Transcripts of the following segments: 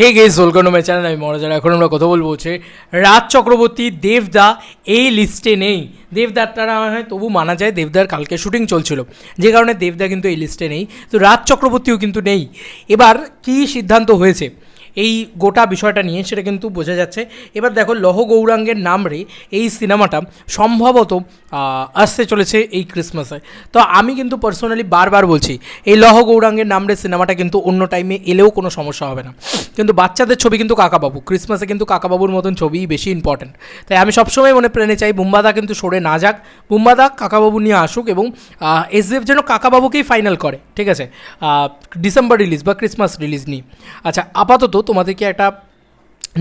Hey guys welcome to my channel আমি মহারাজার এখন আমরা কথা বলব হচ্ছে রাজ চক্রবর্তী দেবদা এই লিস্টে নেই। দেবদার তারা হয় তবু মানা যায়, দেবদার কালকে শুটিং চলছিল। যে কারণে দেবদা কিন্তু এই লিস্টে নেই। তো রাজ চক্রবর্তীও কিন্তু নেই। এবার কী সিদ্ধান্ত হয়েছে? এই গোটা বিষয়টা নিয়ে সেটা কিন্তু বোঝা যাচ্ছে। এবার দেখো, লহ গৌরাঙ্গের নাম রে এই সিনেমাটা সম্ভবত আসতে চলেছে এই ক্রিসমাসে। তো আমি কিন্তু পার্সোনালি বারবার বলছি, এই লহ গৌরাঙ্গের নাম রে সিনেমাটা কিন্তু অন্য টাইমে এলেও কোনো সমস্যা হবে না। কিন্তু বাচ্চাদের ছবি কিন্তু কাকাবাবু, ক্রিসমাসে কিন্তু কাকাবাবুর মতন ছবিই বেশি ইম্পর্ট্যান্ট তাই আমি সবসময় মনে প্রাণে চাই বুম্বাদা কিন্তু সরে না যাক। বুম্বাদা কাকাবাবু নিয়ে আসুক এবং এসএফ যেন কাকাবাবুকেই ফাইনাল করে, ঠিক আছে? ডিসেম্বর রিলিজ বা ক্রিসমাস রিলিজ নিয়ে আচ্ছা আপাতত তোমাদেরকে একটা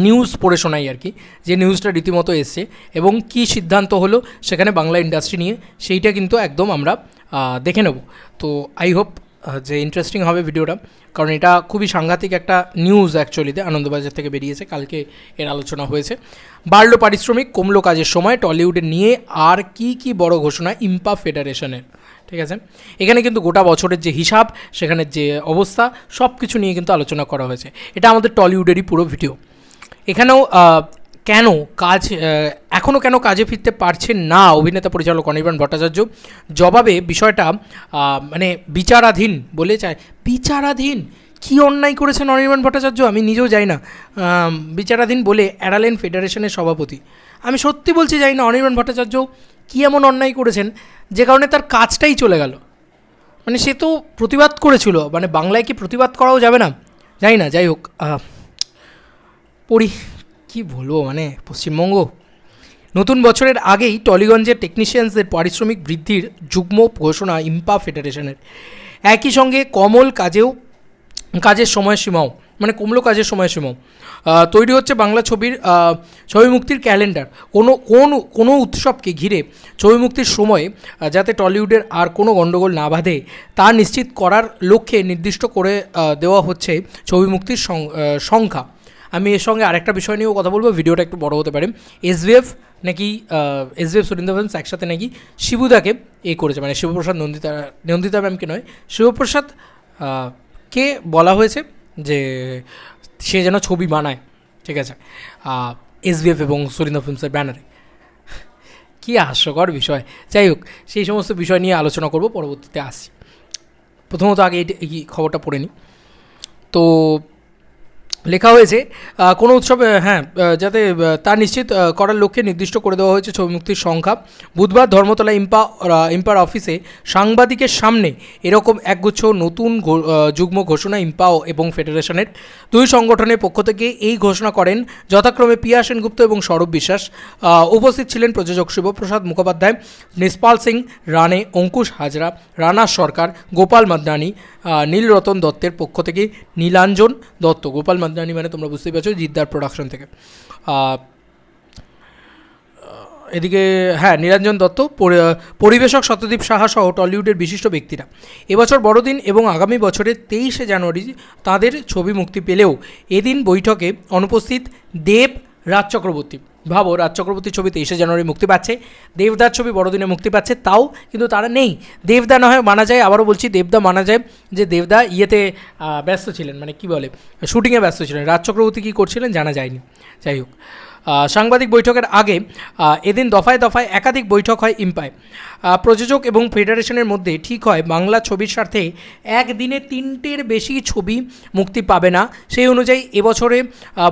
নিউজ পড়ে শোনাই আর কি, যে নিউজটা রীতিমতো এসছে এবং কি সিদ্ধান্ত হলো সেখানে বাংলা ইন্ডাস্ট্রি নিয়ে, সেইটা কিন্তু একদম আমরা দেখে নেব। তো আই হোপ যে ইন্টারেস্টিং হবে ভিডিওটা কারণ এটা খুবই সাংঘাতিক একটা নিউজ অ্যাকচুয়ালিতে আনন্দবাজার থেকে বেরিয়েছে, কালকে এর আলোচনা হয়েছে। বাড়লো পারিশ্রমিক, কমলো কাজের সময় টলিউডে নিয়ে আর কি কি বড় ঘোষণা ইম্পা ফেডারেশনের ঠিক আছে? এখানে কিন্তু গোটা বছরের যে হিসাব, সেখানে যে অবস্থা সব কিছু নিয়ে কিন্তু আলোচনা করা হয়েছে। এটা আমাদের টলিউডেরই পুরো ভিডিও। এখানেও কেন কাজ এখনও কেন কাজে ফিরতে পারছেন না অভিনেতা পরিচালক অনির্বাণ ভট্টাচার্য? জবাবে বিষয়টা মানে বিচারাধীন বলে চায়। বিচারাধীন? কী অন্যায় করেছেন অনির্বাণ ভট্টাচার্য? আমি নিজেও যাই না। বিচারাধীন বলে অ্যারালেন ফেডারেশনের সভাপতি। আমি সত্যি বলছি যাই না অনির্বাণ ভট্টাচার্য কী এমন অন্যায় করেছেন যে কারণে তার কাজটাই চলে গেল? মানে সে তো প্রতিবাদ করেছিল মানে বাংলায় কি প্রতিবাদ করাও যাবে না? যাই না, যাই হোক পড়ি, কী বলব মানে পশ্চিমবঙ্গ। নতুন বছরের আগেই টলিগঞ্জের টেকনিশিয়ানসদের পারিশ্রমিক বৃদ্ধির যুগ্ম ঘোষণা ইম্পা ফেডারেশনের একই সঙ্গে কমল কাজেও, কাজের সময়সীমাও। মানে কমলো কাজের সময়সীমাও আহ, তৈরি হচ্ছে বাংলা ছবির ছবি মুক্তির ক্যালেন্ডার। কোনো কোন কোনো উৎসবকে ঘিরে ছবি মুক্তির সময়ে যাতে টলিউডের আর কোনো গণ্ডগোল না বাঁধে তা নিশ্চিত করার লক্ষ্যে নির্দিষ্ট করে দেওয়া হচ্ছে ছবি মুক্তির সংখ্যা। আমি এর সঙ্গে আরেকটা বিষয় নিয়েও কথা বলব ভিডিওটা একটু বড় হতে পারে। এসভিএফ নাকি এসভিএফ সুরিন্দর ফিল্মস একসাথে নাকি শিবুদাকে এ করেছে মানে শিবপ্রসাদ নন্দিতা নন্দিতা ম্যামকে নয় শিবপ্রসাদ কে বলা হয়েছে? যে সে যেন ছবি বানায়, ঠিক আছে? এসবিএফ এবং সুরিন্দর ফিল্মসের ব্যানারে কী হাস্যকর বিষয়। যাই হোক, সেই সমস্ত বিষয় নিয়ে আলোচনা করব, পরবর্তীতে আসছি। প্রথমত আগে এই- এই খবরটা পড়ে নিই। তো লেখা হয়েছে। কোনো উৎসবে হ্যাঁ যাতে তা নিশ্চিত করার লক্ষ্যে নির্দিষ্ট করে দেওয়া হয়েছে ছবি মুক্তির সংখ্যা। বুধবার ধর্মতলা ইম্পা ইম্পার অফিসে সাংবাদিকের সামনে এরকম একগুচ্ছ নতুন যুগ্ম ঘোষণা ইম্পাও এবং ফেডারেশনের দুই সংগঠনের পক্ষ থেকে এই ঘোষণা করেন যথাক্রমে পিয়া সেনগুপ্ত এবং সৌরভ বিশ্বাস। উপস্থিত ছিলেন প্রযোজক শিবপ্রসাদ মুখোপাধ্যায়, নিষ্পাল সিং রানে অঙ্কুশ হাজরা, রানা সরকার, গোপাল মাদনানি নীলরতন দত্তের পক্ষ থেকে নীলাঞ্জন দত্ত, গোপাল মাদনানি মানে তোমরা বুঝতেই পারছ, জিদ্দার প্রোডাকশন থেকে। এদিকে হ্যাঁ নিরঞ্জন দত্ত পরিবেশক সত্যদীপ সাহা সহ টলিউডের বিশিষ্ট ব্যক্তিরা। এবছর বড়দিন এবং আগামী বছরের তেইশে জানুয়ারি তাদের ছবি মুক্তি পেলেও এদিন বৈঠকে অনুপস্থিত দেব রাজ চক্রবর্তী। ভাবো, রাজ চক্রবর্তী ছবি তেইশে জানুয়ারি মুক্তি পাচ্ছে, দেবদার ছবি বড়দিনে মুক্তি পাচ্ছে, তাও কিন্তু তারা নেই। দেবদা না হয় মানা যায়, আবারও বলছি, দেবদা মানা যায় যে দেবদা ইয়েতে ব্যস্ত ছিলেন মানে কি বলে শুটিংয়ে ব্যস্ত ছিলেন। রাজ চক্রবর্তী কী করছিলেন জানা যায়নি। যাই হোক সাংবাদিক বৈঠকের আগে এদিন দফায় দফায় একাধিক বৈঠক হয় ইম্পায়। প্রযোজক এবং ফেডারেশনের মধ্যে ঠিক হয়, বাংলা ছবির স্বার্থে একদিনে তিনটের বেশি ছবি মুক্তি পাবে না। সেই অনুযায়ী এবছরে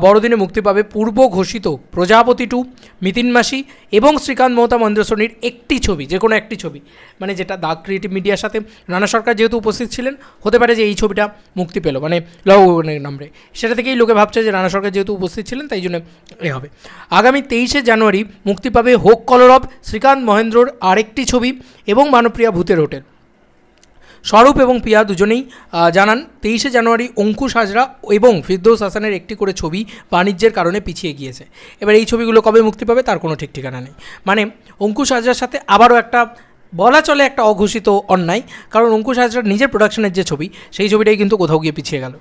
বড়দিনে মুক্তি পাবে পূর্ব ঘোষিত প্রজাপতি টু, মিতিন মাসি এবং শ্রীকান্ত মমতা মহেন্দ্র সোনির একটি ছবি, যে কোনো একটি ছবি। মানে যেটা দাগ ক্রিয়েটিভ মিডিয়ার সাথে রানা সরকার যেহেতু উপস্থিত ছিলেন, হতে পারে যে এই ছবিটা মুক্তি পেল মানে লহ নামরে। সেটা থেকেই লোকে ভাবছে যে রানা সরকার যেহেতু উপস্থিত ছিলেন, তাই জন্য এ হবে। আগামী তেইশে জানুয়ারি মুক্তি পাবে হোক কলরব, শ্রীকান্ত মহেন্দ্রর আরেকটি ছবি। এবং মানপ্রিয়া ভূতের হোটেল। স্বরূপ এবং পিয়া দুজনেই জানান, তেইশে জানুয়ারি অঙ্কুশ হাজরা এবং ফিরদৌস হাসানের একটি করে ছবি বাণিজ্যের কারণে পিছিয়ে গিয়েছে। এবার এই ছবিগুলো কবে মুক্তি পাবে তার কোনো ঠিক ঠিকানা নেই। মানে অঙ্কুশ হাজরার সাথে আবারও একটা, বলা চলে একটা অঘোষিত অন্যায়, কারণ অঙ্কুশ হাজরার নিজের প্রোডাকশনের যে ছবি, সেই ছবিটাই কিন্তু কোথাও গিয়ে পিছিয়ে গেল।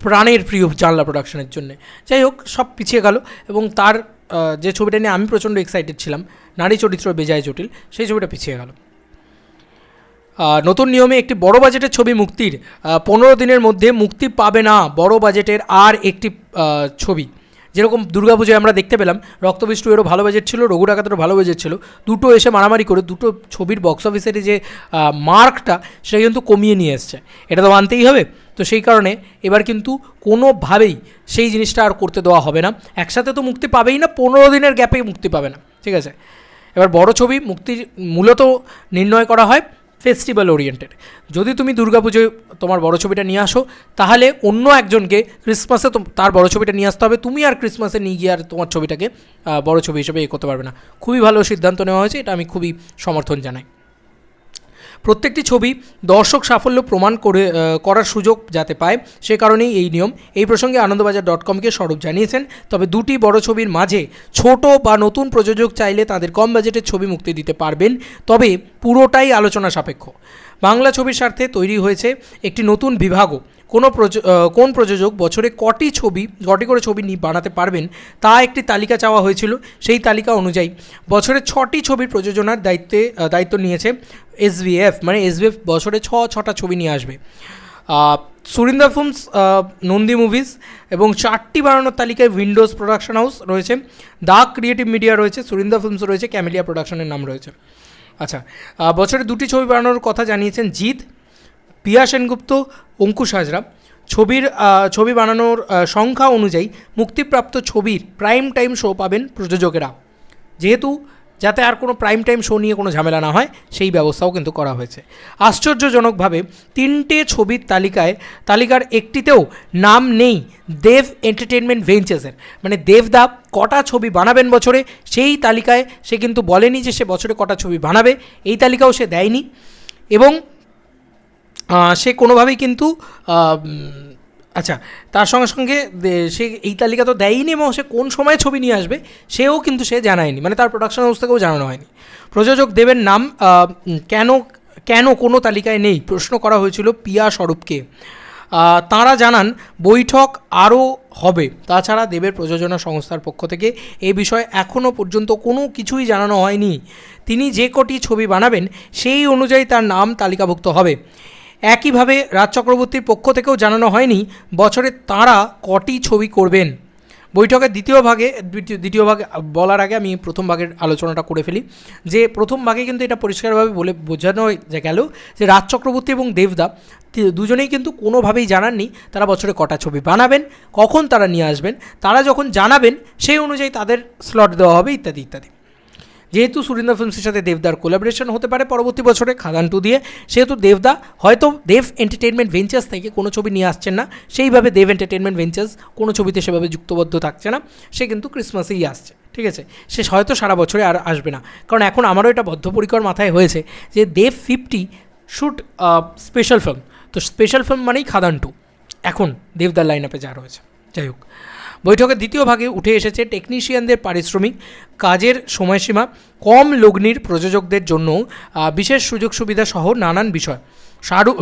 প্রাণের প্রিয় জানলা প্রোডাকশনের জন্য। যাই হোক, সব পিছিয়ে গেল এবং তার যে ছবিটা নিয়ে আমি প্রচণ্ড এক্সাইটেড ছিলাম, নারী চরিত্র বেজায় জটিল, সেই ছবিটা পিছিয়ে গেল। নতুন নিয়মে একটি বড় বাজেটের ছবি মুক্তির পনেরো দিনের মধ্যে মুক্তি পাবে না বড় বাজেটের আর একটি ছবি। যেরকম দুর্গাপুজোয় আমরা দেখতে পেলাম, রক্তবিষ্টু এরও ভালো বাজেট ছিল, রঘু ডাকাতেরও ভালো বাজেট ছিল। দুটো এসে মারামারি করে, দুটো ছবির বক্স অফিসের যে মার্কটা সেটা কিন্তু কমিয়ে নিয়ে এসছে। এটা তো মানতেই হবে। তো সেই কারণে এবার কিন্তু কোনোভাবেই সেই জিনিসটা আর করতে দেওয়া হবে না। একসাথে তো মুক্তি পাবেই না, পনেরো দিনের গ্যাপে মুক্তি পাবে না। ঠিক আছে? এবার বড় ছবি মুক্তির মূলত নির্ণয় করা হয় ফেস্টিভ্যাল ওরিয়েন্টেড যদি তুমি দুর্গাপুজোয় তোমার বড় ছবিটা নিয়ে আসো, তাহলে অন্য একজনকে ক্রিসমাসে তার বড় ছবিটা নিয়ে আসতে হবে। তুমি আর ক্রিসমাসে নিয়ে গিয়ে আর তোমার ছবিটাকে বড় ছবি হিসেবে এ করতে পারবে না। খুবই ভালো সিদ্ধান্ত নেওয়া হয়েছে, এটা আমি খুবই সমর্থন জানাই। প্রত্যেকটি ছবি দর্শক সাফল্য প্রমাণ করে করার সুযোগ যাতে পায়, সে কারণেই এই নিয়ম। এই প্রসঙ্গে আনন্দবাজার ডট কমকে স্বরূপ জানিয়েছেন, তবে দুটি বড় ছবির মাঝে ছোট বা নতুন প্রযোজক চাইলে তাদের কম বাজেটের ছবি মুক্তি দিতে পারবেন, তবে পুরোটাই আলোচনা সাপেক্ষ। বাংলা ছবির স্বার্থে তৈরি হয়েছে একটি নতুন বিভাগও। কোনো কোন প্রযোজক বছরে কটি ছবি, কটি করে ছবি বানাতে পারবেন, তা একটি তালিকা চাওয়া হয়েছিল। সেই তালিকা অনুযায়ী বছরে ছটি ছবির প্রযোজনার দায়িত্বে দায়িত্ব নিয়েছে এসভিএফ মানে এসভিএফ বছরে ছ ছটা ছবি নিয়ে আসবে। সুরিন্দা ফিল্মস নন্দী মুভিজ এবং চারটি বানানোর তালিকায় উইন্ডোজ প্রোডাকশন হাউস রয়েছে দা ক্রিয়েটিভ মিডিয়া রয়েছে সুরিন্দা ফিল্মস রয়েছে ক্যামেলিয়া প্রোডাকশনের নাম রয়েছে। আচ্ছা বছরে দুটি ছবি বানানোর কথা জানিয়েছেন জিৎ পিয়া সেনগুপ্ত, অঙ্কুশ হাজরা। ছবির ছবি বানানোর সংখ্যা অনুযায়ী মুক্তিপ্রাপ্ত ছবির প্রাইম টাইম শো পাবেন প্রযোজকেরা। যেহেতু যাতে আর কোনো প্রাইম টাইম শো নিয়ে কোনো ঝামেলা না হয়, সেই ব্যবস্থাও কিন্তু করা হয়েছে। আশ্চর্যজনকভাবে তিনটে ছবির তালিকায়, তালিকার একটিতেও নাম নেই দেব এন্টারটেনমেন্ট ভেঞ্চার্সের মানে দেবদা কটা ছবি বানাবেন বছরে, সেই তালিকায় সে কিন্তু বলেনি যে সে বছরে কটা ছবি বানাবে, এই তালিকাও সে দেয়নি। এবং সে কোনোভাবেই কিন্তু আচ্ছা তার সঙ্গে সঙ্গে সে এই তালিকা তো দেয়নি এবং সে কোন সময় ছবি নিয়ে আসবে, সেও কিন্তু সে জানায়নি। মানে তার প্রোডাকশন হাউস থেকেও জানানো হয়নি। প্রযোজক দেবের নাম কেন কেন কোনো তালিকায় নেই? প্রশ্ন করা হয়েছিল পিয়া স্বরূপকে। তাঁরা জানান, বৈঠক আরও হবে। তাছাড়া দেবের প্রযোজনা সংস্থার পক্ষ থেকে এ বিষয়ে এখনও পর্যন্ত কোনো কিছুই জানানো হয়নি। তিনি যে কটি ছবি বানাবেন, সেই অনুযায়ী তার নাম তালিকাভুক্ত হবে। একইভাবে রাজ চক্রবর্তীর পক্ষ থেকেও জানানো হয়নি বছরে তাঁরা কটি ছবি করবেন। বৈঠকের দ্বিতীয় ভাগে, দ্বিতীয়- ভাগে বলার আগে আমি প্রথম ভাগের আলোচনাটা করে ফেলি। যে প্রথম ভাগে কিন্তু এটা পরিষ্কারভাবে বলে বোঝানো গেল যে রাজ চক্রবর্তী এবং দেবদা দুজনেই কিন্তু কোনোভাবেই জানাননি তারা বছরে কটা ছবি বানাবেন, কখন তারা নিয়ে আসবেন, তারা যখন জানাবেন সেই অনুযায়ী তাদের স্লট দেওয়া হবে, ইত্যাদি ইত্যাদি। যেহেতু সুরিন্দর ফিল্মসের সাথে দেবদার কোলাবোরেশন হতে পারে পরবর্তী বছরে, খাদান টু দিয়ে। সেহেতু দেবদা, হয়তো দেব এন্টারটেনমেন্ট ভেঞ্চার্স থেকে কোনো ছবি নিয়ে আসছেন না। সেইভাবে দেব এন্টারটেনমেন্ট ভেঞ্চার্স কোনো ছবিতে সেভাবে যুক্তবদ্ধ থাকছে না। সে কিন্তু ক্রিসমাসেই আসছে, ঠিক আছে? সে হয়তো সারা বছরে আর আসবে না। কারণ এখন আমারও এটা বদ্ধপরিকর মাথায় হয়েছে যে Dev fifty shoot special film তো স্পেশাল ফিল্ম মানেই খাদান টু এখন দেবদার লাইন আপে যা রয়েছে। যাই হোক। বৈঠকের দ্বিতীয় ভাগে উঠে এসেছে টেকনিশিয়ানদের পারিশ্রমিক, কাজের সময়সীমা, কম লগ্নির প্রযোজকদের জন্য বিশেষ সুযোগ সুবিধা সহ নানান বিষয়।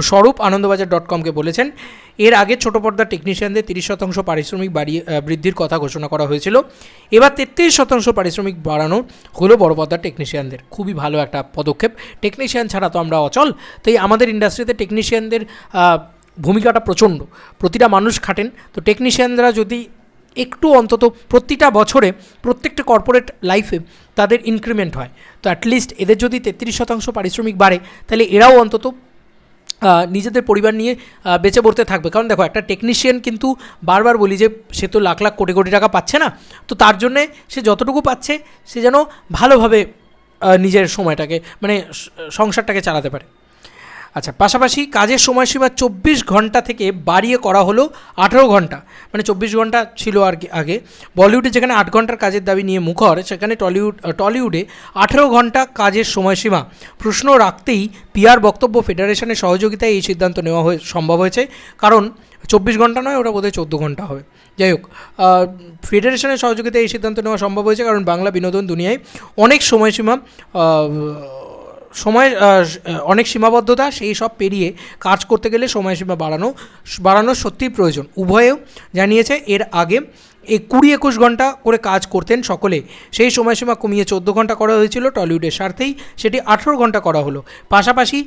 স্বরূপ আনন্দবাজার ডট কমকে বলেছেন, এর আগে ছোট পর্দার টেকনিশিয়ানদের তিরিশ শতাংশ পারিশ্রমিক বাড়িয়ে বৃদ্ধির কথা ঘোষণা করা হয়েছিল। এবার তেত্রিশ শতাংশ পারিশ্রমিক বাড়ানো হলো বড় পর্দার টেকনিশিয়ানদের খুবই ভালো একটা পদক্ষেপ। টেকনিশিয়ান ছাড়া তো আমরা অচল, তাই আমাদের ইন্ডাস্ট্রিতে টেকনিশিয়ানদের ভূমিকাটা প্রচণ্ড। প্রতিটা মানুষ খাটেন, তো টেকনিশিয়ানরা যদি একটু অন্তত প্রতিটা বছরে প্রত্যেকটা কর্পোরেট লাইফে তাদের ইনক্রিমেন্ট হয়। তো অ্যাটলিস্ট এদের যদি তেত্রিশ শতাংশ পারিশ্রমিক বাড়ে, তাহলে এরাও অন্তত নিজেদের পরিবার নিয়ে বেঁচে পড়তে থাকবে। কারণ দেখো, একটা টেকনিশিয়ান কিন্তু বারবার বলি যে, সে তো লাখ লাখ কোটি কোটি টাকা পাচ্ছে না। তো তার জন্যে সে যতটুকু পাচ্ছে, সে যেন ভালোভাবে নিজের সময়টাকে মানে সংসারটাকে চালাতে পারে। আচ্ছা পাশাপাশি কাজের সময়সীমা চব্বিশ ঘণ্টা থেকে বাড়িয়ে করা হলো আঠেরো ঘণ্টা। মানে চব্বিশ ঘণ্টা ছিল আর কি আগে। বলিউডে যেখানে আট ঘণ্টার কাজের দাবি নিয়ে মুখর, সেখানে টলিউড টলিউডে আঠেরো ঘণ্টা কাজের সময়সীমা। প্রশ্ন রাখতেই পিয়ার বক্তব্য ফেডারেশনের সহযোগিতায় এই সিদ্ধান্ত নেওয়া হয়ে, সম্ভব হয়েছে। কারণ চব্বিশ ঘণ্টা নয়, ওটা বোধহয় চোদ্দ ঘণ্টা হবে। যাই হোক ফেডারেশনের সহযোগিতায় এই সিদ্ধান্ত নেওয়া সম্ভব হয়েছে। কারণ বাংলা বিনোদন দুনিয়ায় অনেক সময়সীমা সময় অনেক সীমাবদ্ধতা, সেই সব পেরিয়ে কাজ করতে গেলে সময়সীমা বাড়ানো বাড়ানো সত্যিই প্রয়োজন। উভয়েও জানিয়েছে, এর আগে এই কুড়ি একুশ ঘণ্টা করে কাজ করতেন সকলে। সেই সময়সীমা কমিয়ে চোদ্দ ঘণ্টা করা হয়েছিল টলিউডের স্বার্থেই, সেটি আঠেরো ঘণ্টা করা হলো। পাশাপাশি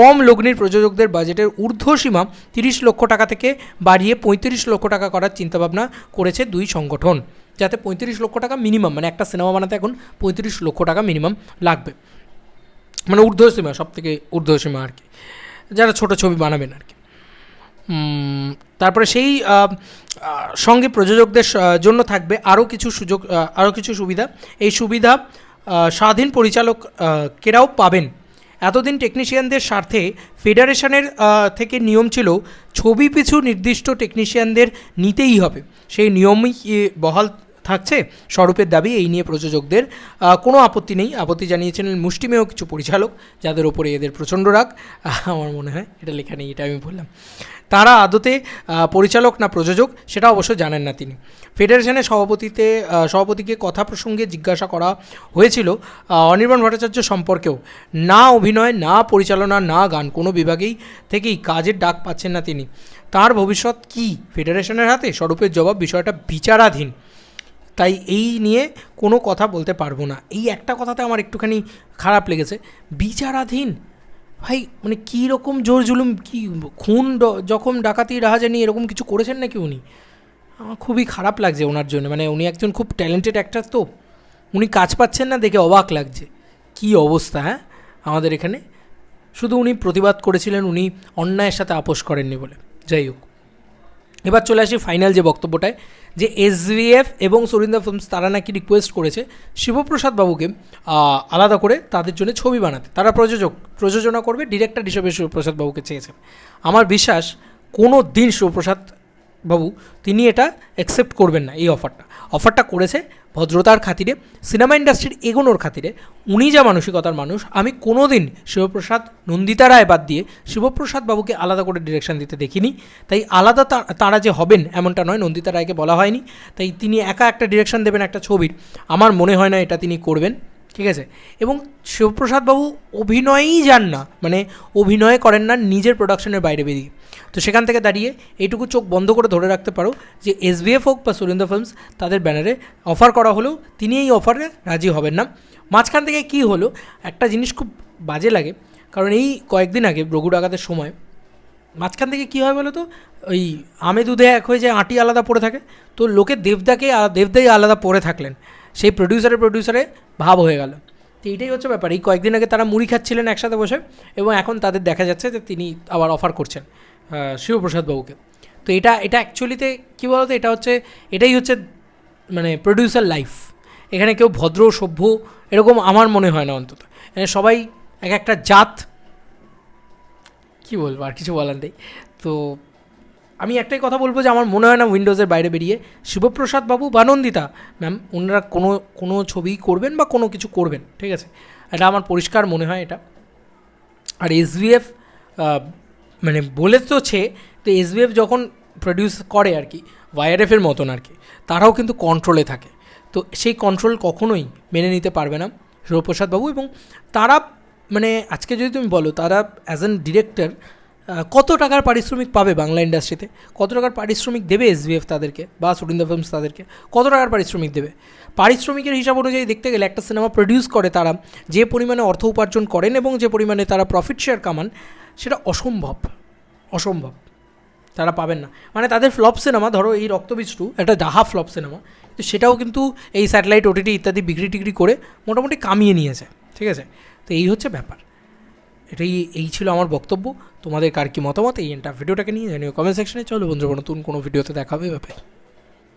কম লগ্নির প্রযোজকদের বাজেটের ঊর্ধ্বসীমা তিরিশ লক্ষ টাকা থেকে বাড়িয়ে পঁয়ত্রিশ লক্ষ টাকা করার চিন্তাভাবনা করেছে দুই সংগঠন, যাতে পঁয়ত্রিশ লক্ষ টাকা মিনিমাম মানে একটা সিনেমা বানাতে এখন পঁয়ত্রিশ লক্ষ টাকা মিনিমাম লাগবে। মানে ঊর্ধ্বসীমা সব থেকে ঊর্ধ্বসীমা আর কি। যারা ছোট ছবি বানাবেন আর কি। তারপরে সেই সঙ্গে প্রযোজকদের জন্য থাকবে আরও কিছু সুযোগ আরও কিছু সুবিধা। এই সুবিধা স্বাধীন পরিচালক কেরাও পাবেন। এতদিন টেকনিশিয়ানদের স্বার্থে ফেডারেশনের থেকে নিয়ম ছিল, ছবি পিছু নির্দিষ্ট টেকনিশিয়ানদের নিতেই হবে। সেই নিয়মই বহাল থাকছে। স্বরূপের দাবি, এই নিয়ে প্রযোজকদের কোনো আপত্তি নেই। আপত্তি জানিয়েছিলেন মুষ্টিমেয় কিছু পরিচালক, যাদের ওপরে এদের প্রচণ্ড রাগ। আমার মনে হয় এটা লেখা নেই, এটা আমি বললাম। তারা আদতে পরিচালক না প্রযোজক, সেটা অবশ্য জানেন না তিনি। ফেডারেশনের সভাপতিতে সভাপতিকে কথা প্রসঙ্গে জিজ্ঞাসা করা হয়েছিল অনির্বাণ ভট্টাচার্য সম্পর্কেও। না অভিনয়, না পরিচালনা, না গান, কোনো বিভাগেই থেকেই কাজের ডাক পাচ্ছেন না তিনি। তার ভবিষ্যৎ কি? ফেডারেশনের হাতে স্বরূপের জবাব বিষয়টা বিচারাধীন। তাই এই নিয়ে কোনো কথা বলতে পারব না। এই একটা কথাতে আমার একটুখানি খারাপ লেগেছে। বিচারাধীন? ভাই মানে কী রকম জোর জুলুম, কি খুন জখম, ডাকাতি, রাহাজানি এরকম কিছু করেছেন নাকি উনি? আমার খুবই খারাপ লাগছে ওনার জন্য। মানে উনি একজন খুব ট্যালেন্টেড অ্যাক্টার তো। উনি কাজ পাচ্ছেন না দেখে অবাক লাগছে। কি অবস্থা হ্যাঁ? আমাদের এখানে। শুধু উনি প্রতিবাদ করেছিলেন, উনি অন্যায়ের সাথে আপোষ করেননি বলে। যাই হোক। এবার চলে আসি ফাইনাল যে বক্তব্যটায়, যে এসভিএফ এবং সরিন্দা ফিল্মস তারা নাকি রিকোয়েস্ট করেছে শিবপ্রসাদ বাবুকে আলাদা করে তাদের জন্য ছবি বানাতে। তারা প্রযোজক, প্রযোজনা করবে ডিরেক্টর হিসেবে শিবপ্রসাদ বাবুকে চেয়েছেন। আমার বিশ্বাস কোনো দিন শিবপ্রসাদ বাবু তিনি এটা অ্যাকসেপ্ট করবেন না এই অফারটা অফারটা করেছে ভদ্রতার খাতিরে সিনেমা ইন্ডাস্ট্রির এগোনোর খাতিরে, উনি যা মানসিকতার মানুষ, আমি কোনো দিন শিবপ্রসাদ, নন্দিতা রায় বাদ দিয়ে শিবপ্রসাদ বাবুকে আলাদা করে ডিরেকশন দিতে দেখিনি। তাই আলাদা তারা যে হবেন এমনটা নয়, নন্দিতা রায়কে বলা হয়নি। তাই তিনি একা একটা ডিরেকশন দেবেন একটা ছবির। আমার মনে হয় না এটা তিনি করবেন। ঠিক আছে? এবং শিবপ্রসাদবাবু অভিনয়ই যান না মানে অভিনয় করেন না, নিজের প্রোডাকশনের বাইরে বেরিয়ে। তো সেখান থেকে দাঁড়িয়ে এইটুকু চোখ বন্ধ করে ধরে রাখতে পারো যে এসবিএফ হোক বা সুরেন্দ্র ফিল্মস তাদের ব্যানারে অফার করা হলেও তিনি এই অফারে রাজি হবেন না। মাঝখান থেকে কি হলো, একটা জিনিস খুব বাজে লাগে, কারণ এই কয়েকদিন আগে রঘু ডাকাতের সময়, মাঝখান থেকে কী হয় বলো তো, ওই আমে দুধে এক হয়ে যায়, আটি আলাদা পড়ে থাকে, তো লোকে দেবদাকে, দেবদাই আলাদা পড়ে থাকলেন। সেই প্রডিউসারে প্রডিউসারে ভাব হয়ে গেল। তো এইটাই হচ্ছে ব্যাপার। এই কয়েকদিন আগে তারা মুড়ি খাচ্ছিলেন একসাথে বসে এবং এখন তাদের দেখা যাচ্ছে যে তিনি আবার অফার করছেন শিবপ্রসাদ বাবুকে। তো এটা এটা অ্যাকচুয়ালিতে কী বলতো? এটা হচ্ছে, এটাই হচ্ছে মানে প্রডিউসার লাইফ এখানে কেউ ভদ্র, সভ্য এরকম আমার মনে হয় না অন্তত। এখানে সবাই এক একটা জাত, কী বলব? আর কিছু বলার নেই। তো আমি একটাই কথা বলব যে আমার মনে হয় না উইন্ডোজের বাইরে বেরিয়ে শিবপ্রসাদ বাবু বা নন্দিতা ম্যাম ওনারা কোনো কোনো ছবি করবেন বা কোনো কিছু করবেন, ঠিক আছে? এটা আমার পরিষ্কার মনে হয় এটা। আর এসভিএফ মানে বলে তো ছে, তো এসভিএফ যখন প্রডিউস করে আর কি ওয়াইআরএফের মতন আর কি, তারাও কিন্তু কন্ট্রোলে থাকে। তো সেই কন্ট্রোল কখনোই মেনে নিতে পারবে না শিবপ্রসাদ বাবু এবং তারা মানে আজকে যদি তুমি বলো, তারা অ্যাজ অ্যান ডিরেক্টর কত টাকার পারিশ্রমিক পাবে বাংলা ইন্ডাস্ট্রিতে? কত টাকার পারিশ্রমিক দেবে এসভিএফ তাদেরকে বা সুরিন্দর ফিল্মস তাদেরকে? কত টাকার পারিশ্রমিক দেবে? পারিশ্রমিকের হিসাব অনুযায়ী দেখতে গেলে একটা সিনেমা প্রডিউস করে তারা, যে পরিমাণে অর্থ উপার্জন করেন এবং যে পরিমাণে তারা প্রফিট শেয়ার কামান, সেটা অসম্ভব। অসম্ভব। তারা পাবেন না। মানে তাদের ফ্লপ সিনেমা ধরো এই রক্তবীজটু একটা ডাহা ফ্লপ সিনেমা তো সেটাও কিন্তু এই স্যাটেলাইট ওটিটি ইত্যাদি বিক্রি টিক্রি করে মোটামুটি কামিয়ে নিয়েছে। ঠিক আছে? তো এই হচ্ছে ব্যাপার। এটাই, এই ছিল আমার বক্তব্য। তোমাদের কার কি মতামত? এই এন্টার ভিডিওটাকে নিয়ে জানিও কমেন্ট সেকশনে চলো বন্ধুরা, নতুন কোনো ভিডিওতে দেখাবে ব্যাপারে।